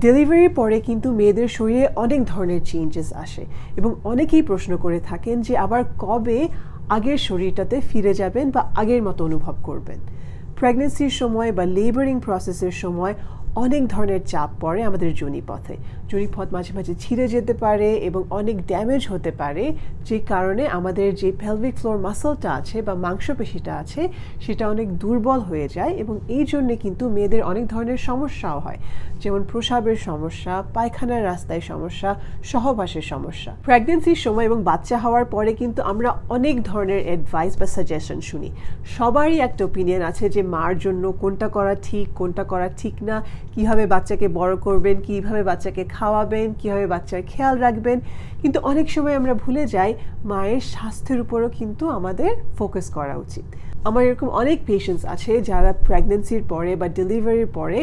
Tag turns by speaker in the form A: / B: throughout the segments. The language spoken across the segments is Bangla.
A: ডেলিভারির পরে কিন্তু মেয়েদের শরীরে অনেক ধরনের চেঞ্জেস আসে এবং অনেকেই প্রশ্ন করে থাকেন যে আবার কবে আগের শরীরটাতে ফিরে যাবেন বা আগের মতো অনুভব করবেন? প্রেগনেন্সির সময় বা লেবারিং প্রসেসের সময় অনেক ধরনের চাপ পড়ে আমাদের জনিপথে। জনিপথ মাঝে মাঝে ছিঁড়ে যেতে পারে এবং অনেক ড্যামেজ হতে পারে, যে কারণে আমাদের যে পেলভিক ফ্লোর মাসলটা আছে বা মাংসপেশিটা আছে, সেটা অনেক দুর্বল হয়ে যায় এবং এই জন্যে কিন্তু মেয়েদের অনেক ধরনের সমস্যাও হয়। যেমন প্রসাবের সমস্যা, পায়খানার রাস্তায় সমস্যা, সহবাসের সমস্যা। প্রেগনেন্সির সময় এবং বাচ্চা হওয়ার পরে কিন্তু আমরা অনেক ধরনের অ্যাডভাইস বা সাজেশন শুনি। সবারই একটা ওপিনিয়ন আছে যে মার জন্য কোনটা করা ঠিক, কোনটা করা ঠিক না। কীভাবে বাচ্চাকে বড় করবেন, কীভাবে বাচ্চাকে খাওয়াবেন, কীভাবে বাচ্চার খেয়াল রাখবেন। কিন্তু অনেক সময় আমরা ভুলে যাই, মায়ের স্বাস্থ্যের উপরও কিন্তু আমাদের ফোকাস করা উচিত। আমার এরকম অনেক পেশেন্টস আছে যারা প্রেগনেন্সির পরে বা ডেলিভারির পরে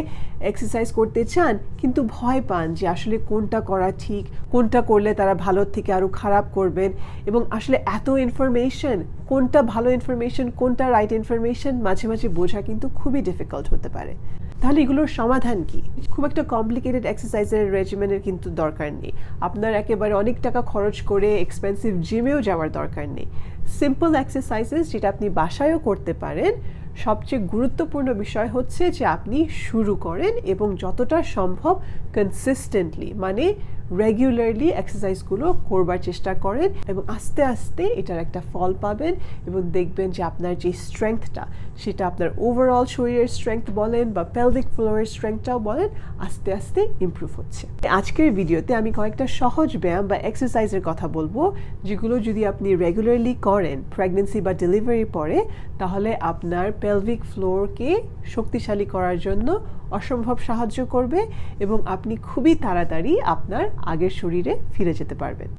A: এক্সারসাইজ করতে চান, কিন্তু ভয় পান যে আসলে কোনটা করা ঠিক, কোনটা করলে তারা ভালো থেকে আরও খারাপ করবেন এবং আসলে এত ইনফরমেশন কোনটা ভালো ইনফরমেশন কোনটা রাইট ইনফরমেশন মাঝে মাঝে বোঝা কিন্তু খুবই ডিফিকাল্ট হতে পারে। তাহলে এগুলোর সমাধান কি? খুব একটা কমপ্লিকেটেড এক্সারসাইজের রেজিমেনের কিন্তু দরকার নেই। আপনার একেবারে অনেক টাকা খরচ করে এক্সপেন্সিভ জিমেও যাওয়ার দরকার নেই। সিম্পল এক্সারসাইজেস যেটা আপনি বাসায়ও করতে পারেন, সবচেয়ে গুরুত্বপূর্ণ বিষয় হচ্ছে যে আপনি শুরু করেন এবং যতটা সম্ভব কনসিস্টেন্টলি মানে রেগুলারলি এক্সারসাইজগুলো করবার চেষ্টা করেন এবং আস্তে আস্তে এটার একটা ফল পাবেন এবং দেখবেন যে আপনার যে স্ট্রেংথটা সেটা আপনার ওভারঅল শরীরের স্ট্রেংথ বলেন বা পেলভিক ফ্লোরের স্ট্রেংথটাও বলেন, আস্তে আস্তে ইমপ্রুভ হচ্ছে। আজকের ভিডিওতে আমি কয়েকটা সহজ ব্যায়াম বা এক্সারসাইজের কথা বলব, যেগুলো যদি আপনি রেগুলারলি করেন প্রেগনেন্সি বা ডেলিভারি পরে, তাহলে আপনার পেলভিক ফ্লোরকে শক্তিশালী করার জন্য অসম্ভব সাহায্য করবে এবং আপনি খুবই তাড়াতাড়ি আপনার আগের শরীরে ফিরে যেতে পারবেন।